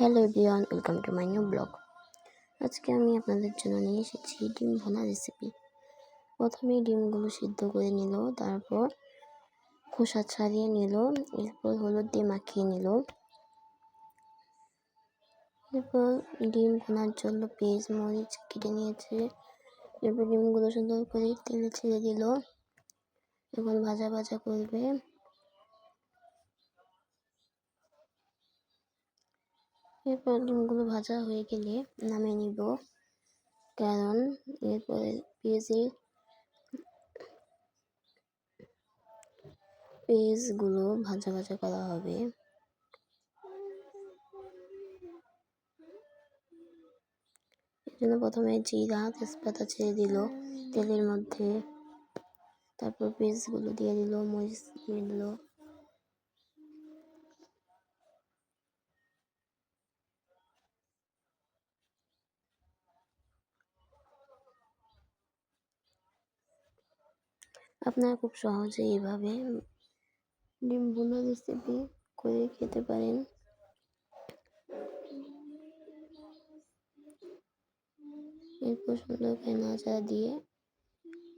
Hello everyone, welcome to my new blog. আজকে আমি আপনাদের জন্য নিয়ে এসেছি ডিম ভোনা রেসিপি প্রথমে ডিমগুলো সিদ্ধ করে নিল, তারপর খোসা ছাড়িয়ে নিল, এরপর হলুদ দিয়ে মাখিয়ে নিল। এরপর ডিম ভোনার জন্য পেঁয়াজ, মরিচ কেটে নিয়েছে। এরপর ডিমগুলো সুন্দর করে তেলে ছেড়ে দিল। এখন ভাজা ভাজা করবে। এরপর ডিমগুলো ভাজা হয়ে গেলে নামিয়ে নিব। কারণ এরপরে পেঁয়াজের পেঁয়াজগুলো ভাজা ভাজা করা হবে। জন্য প্রথমে জিরা, তেজপাতা ছেড়ে দিল। তেলের মধ্যে তারপর পেঁয়াজগুলো দিয়ে দিল, মরিচ দিয়ে দিল। আপনারা খুব সহজে এইভাবে ডিম ভুনা রেসিপি করে খেতে পারেন। এরপর সুন্দর করে দিয়ে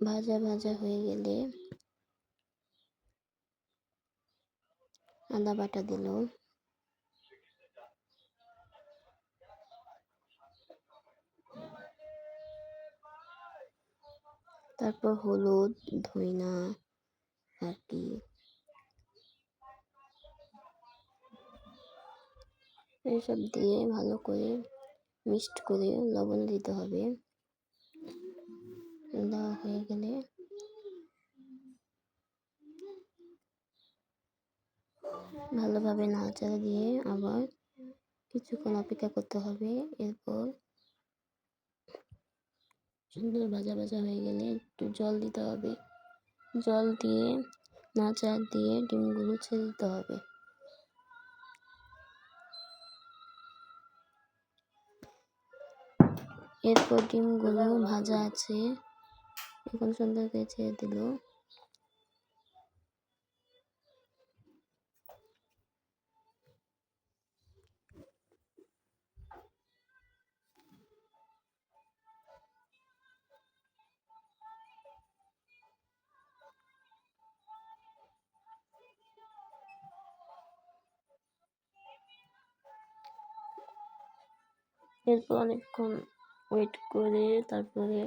ভাজা ভাজা হয়ে গেলে আদা বাটা দিল। তারপর হলুদ, ধইনা আর কি। এইসব দিয়ে ভালো করে মিক্সড করে লবণ দিতে হবে। দেওয়া হয়ে গেলে ভালোভাবে নাড়াচাড়া দিয়ে আবার কিছুক্ষণ অপেক্ষা করতে হবে। এরপর সুন্দর ভাজা ভাজা হয়ে গেলে একটু জল দিতে হবে। জল দিয়ে নাচা দিয়ে ডিমগুলো ছেড়ে দিতে হবে। এরপর ডিমগুলো ভাজা আছে। এখন সুন্দর করে ছেড়ে দিল। এরপর অনেকক্ষণ ওয়েট করে তারপরে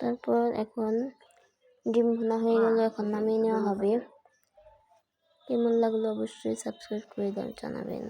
তারপর এখন ডিম ভুনা হয়ে গেল, এখন নামিয়ে নেওয়া হবে। কেমন লাগল অবশ্যই সাবস্ক্রাইব করে জানাবেন।